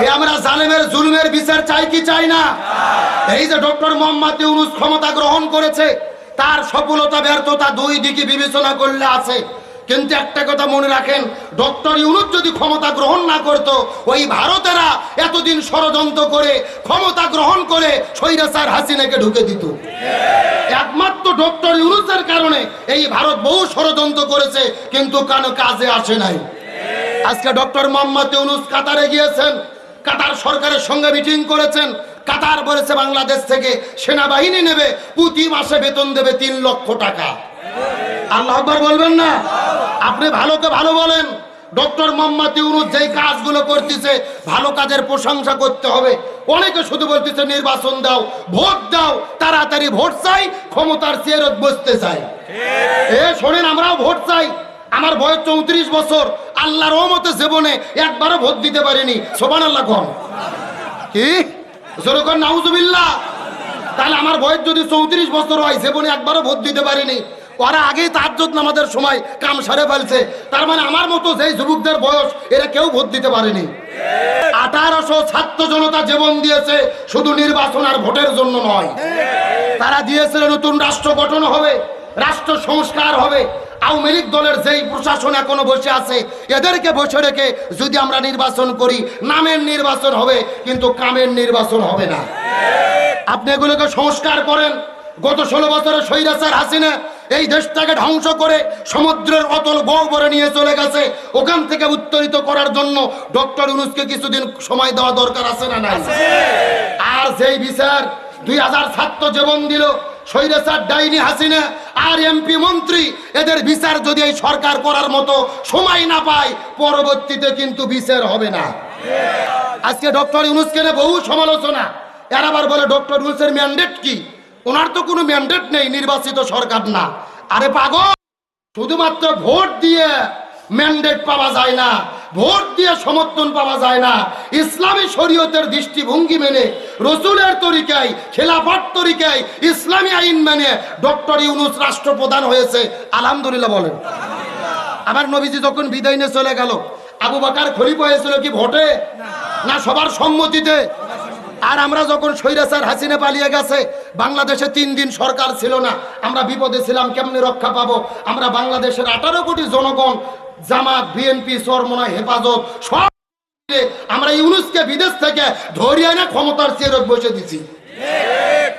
এই আমরা জালেমের জুলুমের বিচার চাই কি চাই না? এই যে ডক্টর মোহাম্মদ ইউনুস ক্ষমতা গ্রহণ করেছে, তার সফলতা, ব্যর্থতা দুই দিকে বিবেচনা করলে আছে। কিন্তু একটা কথা মনে রাখেন, ডক্টর ইউনুস যদি ক্ষমতা গ্রহণ না করত, ওই ভারতেরা এতদিন ষড়যন্ত্র করে ক্ষমতা গ্রহণ করে স্বৈরাচার হাসিনাকে ঢুকে দিত। একমাত্র ডক্টর ইউনুসের কারণে এই ভারত বহু ষড়যন্ত্র করেছে, কিন্তু কেন কাজে আসে নাই। আজকে ডক্টর মোহাম্মদ ইউনুস কাতারে গিয়েছেন কাতার সরকারের সঙ্গে মিটিং করেছেন। কাতার বলেছে বাংলাদেশ থেকে সেনাবাহিনী নেবে, প্রতি মাসে বেতন দেবে তিন লক্ষ টাকা। আল্লাহ আকবার বলবেন না? আপনি ভালোকে ভালো বলেন। ডক্টর মোহাম্মদ ইউনুস যেই কাজগুলো করতেছে, ভালো কাজের প্রশংসা করতে হবে। অনেকে শুধু বলতেছে, নির্বাচন দাও, ভোট দাও, তাড়াতাড়ি ভোট চাই, ক্ষমতার চেয়ারত বসতে চাই। এ, শোনেন, আমরাও ভোট চাই। আমার বয়স চৌত্রিশ বছর। আল্লাহর রহমতে জীবনে একবারও ভোট দিতে পারিনি। সোবান আল্লাহ কম কি যেরকম নাউজুবিল্লাহ। তাহলে আমার বয়স যদি চৌত্রিশ বছর হয়, জীবনে একবারও ভোট দিতে পারিনি। ওরা আগেই তাজ্জত নামাজের সময় কাম সারে ফেলছে। তার মানে আমার মতো যেই যুবকদের বয়স, এরা কেউ ভোট দিতে পারেনি। আঠারোশো ছাত্র জনতা জীবন দিয়েছে, শুধু নির্বাচন আর ভোটের জন্য নয়। তারা দিয়েছিল নতুন রাষ্ট্র গঠন হবে, রাষ্ট্র সংস্কার হবে। আওয়ামী লীগ দলের যেই প্রশাসন এখনও বসে আছে এদেরকে বসে রেখে যদি আমরা নির্বাচন করি নামের নির্বাচন হবে কিন্তু কামের নির্বাচন হবে না। আপনি এগুলোকে সংস্কার করেন। গত ষোলো বছরের স্বৈরাচার হাসিনা এই দেশটাকে ধ্বংস করে সমুদ্রের অতল গহ্বরে নিয়ে চলে গেছে। ওখান থেকে উত্তরিত করার জন্য ডক্টর ইউনুসকে কিছুদিন সময় দেওয়া দরকার আছে না নাই? আর যেই বিচার দুই হাজার ছাত্র জীবন দিল স্বৈরাচার ডাইনি হাসিনা আর এমপি মন্ত্রী, এদের বিচার যদি এই সরকার করার মতো সময় না পায়, পরবর্তীতে কিন্তু বিচার হবে না। আজকে ডক্টর ইউনুসকে বহু সমালোচনা। এর আবার বলে ডক্টর ইউনুসের ম্যান্ডেট কি? ওনার তো কোনো ম্যান্ডেট নেই, নির্বাচিত সরকার না। আরে পাগল! শুধুমাত্র ভোট দিয়ে ম্যান্ডেট পাওয়া যায় না। ভোট দিয়ে সমর্থন পাওয়া যায় না। ইসলামী শরীয়তের দৃষ্টিভঙ্গি মেনে, রসুলের তরিকায় খেলাফত তরিকায় ইসলামী আইন মেনে ডক্টর ইউনুস রাষ্ট্রপ্রধান হয়েছে। আলহামদুলিল্লাহ বলেন। আমার নবীজি যখন বিদায় নিয়ে চলে গেল, আবু বাকার খলিফা হয়েছিল কি ভোটে? না, সবার সম্মতিতে। আর আমরা যখন স্বৈরাচার হাসিনে পালিয়ে গেছে, বাংলাদেশে তিন দিন সরকার ছিল না। আমরা বিপদে ছিলাম, কেমনি রক্ষা পাবো? আমরা বাংলাদেশের আঠারো কোটি জনগণ জামাত, বিএনপি চরমনা হেফাজত, সব আমরা ইউনুসকে বিদেশ থেকে ধরিয়ে এনে ক্ষমতার চেয়ারত বসে দিছি।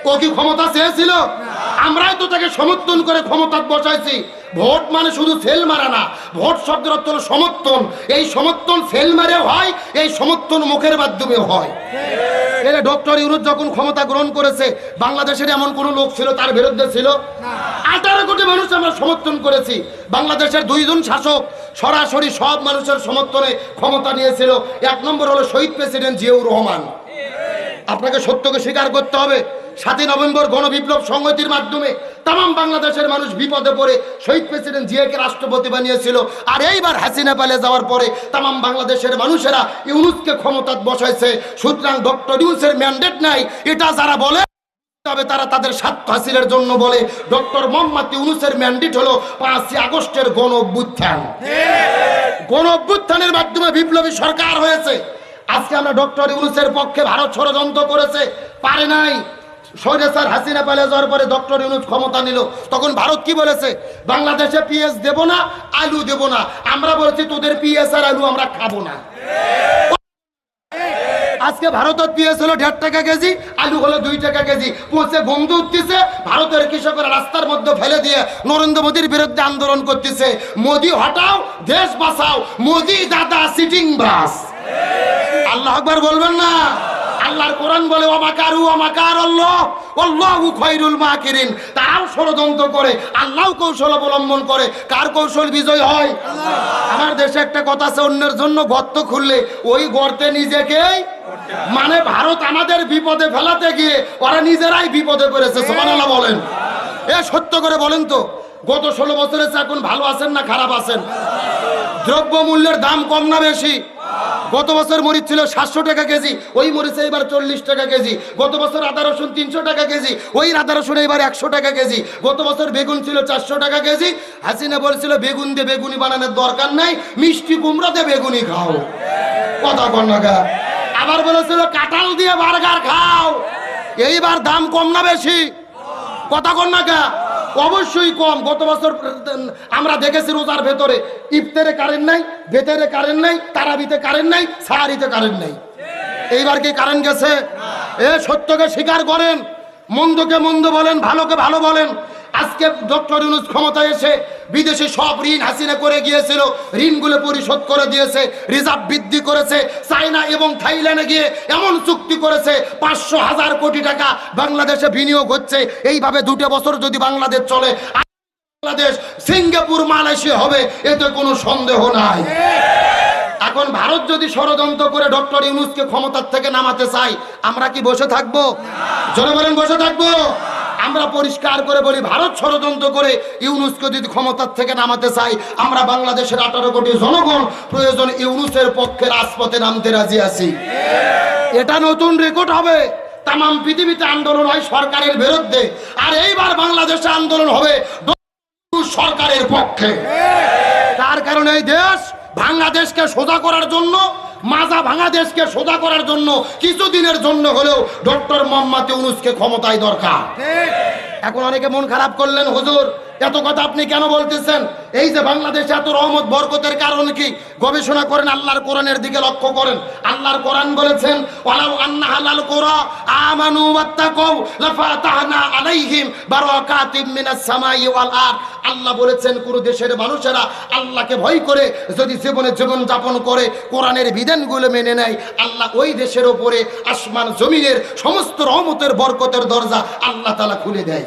ও কি ক্ষমতা চেয়েছিল? আমরাই তো তাকে সমর্থন করে ক্ষমতা বসাইছি। ভোট মানে শুধু ফেল মারা না, ভোট শব্দের অর্থ সমর্থন। এই সমর্থন ফেল মারে হয়, এই সমর্থন মুখের মাধ্যমে হয়। এটা ডক্টর ইউনুস যখন ক্ষমতা গ্রহণ করেছে, বাংলাদেশের এমন কোন লোক ছিল তার বিরুদ্ধে ছিল? আঠারো কোটি মানুষ আমরা সমর্থন করেছি। বাংলাদেশের দুইজন শাসক সরাসরি সব মানুষের সমর্থনে ক্ষমতা নিয়েছিল। এক নম্বর হলো শহীদ প্রেসিডেন্ট জিয়াউর রহমান। আপনাকে সত্যকে স্বীকার করতে হবে, সাতই নভেম্বর গণবিপ্লব সংহতির মাধ্যমে তাম বাংলাদেশের মানুষ বিপদে পড়ে শহীদ প্রেসিডেন্ট জিয়াকে রাষ্ট্রপতি বানিয়েছিল। আর এইবার হাসিনা পালে যাওয়ার পরে তাম বাংলাদেশের মানুষেরা ইউনুসকে ক্ষমতা বসাইছে। সুতরাং ডক্টর ইউনুসের ম্যান্ডেট নাই, এটা যারা বলে তবে তারা তাদের স্বার্থ হাসিলের জন্য বলে, ডক্টর মোহাম্মদ ইউনুসের ম্যান্ডেট হলো পাঁচই আগস্টের গণ অভ্যুত্থান। গণ অভ্যুত্থানের মাধ্যমে বিপ্লবী সরকার হয়েছে। আজকে আমরা ডক্টর ইউনুসের পক্ষে ভারত ষড়যন্ত্র করেছে। পারে নাই। স্বৈরাচার হাসিনা পালে যাওয়ার পরে ডক্টর ইউনুস ক্ষমতা নিল। তখন ভারত কি বলেছে? বাংলাদেশে পিএস দেব না, আলু দেব না। আমরা বলেছি, তোদের পিএস আর আলু আমরা খাব না। আজকে ভারতের পিএস হলো দেড় টাকা কেজি, আলু হলো দুই টাকা কেজি। পৌঁছে গন্ধ উঠতেছে, ভারতের কৃষকেরা রাস্তার মধ্যে ফেলে দিয়ে নরেন্দ্র মোদীর বিরুদ্ধে আন্দোলন করতেছে। মোদি হটাও, দেশ বাঁচাও, মোদি দাদা সিটিং বাস আল্লাহ আকবার বলবেন না? আল্লাহর কোরআন বলে অমাকারু অমাকার আল্লাহ আল্লাহু খৈরুল মাকিরিন। তারাও ষড়যন্ত্র করে আল্লাহ কৌশল অবলম্বন করে কার কৌশল বিজয় হয়? আমার দেশে একটা কথা আছে অন্যের জন্য গর্ত খুললে ওই গর্তে নিজেকেই মানে ভারত আমাদের বিপদে ফেলাতে গিয়ে ওরা নিজেরাই বিপদে পড়েছে সোমানাল্লাহ বলেন। এ সত্য করে বলেন তো গত ষোলো বছরের এখন ভালো আছেন না খারাপ আছেন? দ্রব্য মূল্যের দাম কম না বেশি? গত বছর মরিচ ছিল সাতশো টাকা কেজি, ওই মরিচে এবার চল্লিশ টাকা কেজি। গত বছর আদা রসুন তিনশো টাকা কেজি, ওই আদা রসুন এবার একশো টাকা কেজি। গত বছর বেগুন ছিল চারশো টাকা কেজি। হাসিনা বলছিল, বেগুন দিয়ে বেগুনি বানানোর দরকার নাই, মিষ্টি কুমড়া দিয়ে বেগুনি খাও। কথা কন্যা আবার বলেছিল, কাঁঠাল দিয়ে বার্গার খাও। এইবার দাম কম না বেশি। কথা কন না কে অবশ্যই কম। গত বছর আমরা দেখেছি রোজার ভেতরে ইফতারে কারেন্ট নাই, ভেতরে কারেন্ট নাই, তারাবিতে কারেন্ট নাই, সাহারিতে কারেন্ট নাই। এইবার কি কারেন্ট গেছে? এ সত্যকে স্বীকার করেন, মন্দকে মন্দ বলেন, ভালোকে ভালো বলেন। আজকে ডক্টর ইউনুস ক্ষমতায় এসে বিদেশে সব ঋণ হাসিনা করে গিয়েছিল, ঋণগুলো পরিশোধ করে দিয়েছে, রিজার্ভ বৃদ্ধি করেছে, চায়না এবং থাইল্যান্ডে গিয়ে এমন চুক্তি করেছে, পাঁচশো হাজার কোটি টাকা বাংলাদেশে বিনিয়োগ হচ্ছে, এইভাবে দুটো বছর যদি বাংলাদেশ চলে বাংলাদেশ সিঙ্গাপুর, মালয়েশিয়া হবে, এতে কোনো সন্দেহ নাই। এখন ভারত যদি ষড়যন্ত্র করে ডক্টর ইউনুসকে ক্ষমতার থেকে নামাতে চাই আমরা কি বসে থাকব? বলেন বসে থাকব? আমরা পরিষ্কার করে বলি, ভারত ষড়যন্ত্র করে ইউনুসকে যদি ক্ষমতার থেকে নামাতে চাই, আমরা বাংলাদেশের আঠারো কোটি জনগণ প্রয়োজন ইউনুসের পক্ষে রাজপথে নামতে রাজি আছি। এটা নতুন রেকর্ড হবে। তাম পৃথিবীতে আন্দোলন হয় সরকারের বিরুদ্ধে। আর এইবার বাংলাদেশে আন্দোলন হবে সরকারের পক্ষে। তার কারণে এই দেশ বাংলাদেশকে সোজা করার জন্য মাজা ভাঙা দেশকে সোজা করার জন্য কিছুদিনের জন্য হলেও ডক্টর মোহাম্মদ ইউনুসকে ক্ষমতায় দরকার। এখন অনেকে মন খারাপ করলেন হুজুর। এত কথা আপনি কেন বলতেছেন? এই যে বাংলাদেশে এত রহমত, বরকতের কারণ কি? গবেষণা করেন, আল্লাহর কোরআনের দিকে লক্ষ্য করেন। আল্লাহর কোরআন বলেছেন, ওয়ালাউ আন্না হালাল কোরা আমানু ওয়াত্তাকাউ লাফাতাহনা আলাইহিম বারাকাতিম মিনাস সামাই ওয়াল আরদ। আল্লাহ বলেছেন, কোন দেশের মানুষেরা আল্লাহকে ভয় করে যদি জীবনে জীবন যাপন করে, কোরআনের বিধানগুলো মেনে নেয়। আল্লাহ ওই দেশের ওপরে আসমান জমিনের সমস্ত রহমতের বরকতের দরজা আল্লাহ তাআলা খুলে দেয়।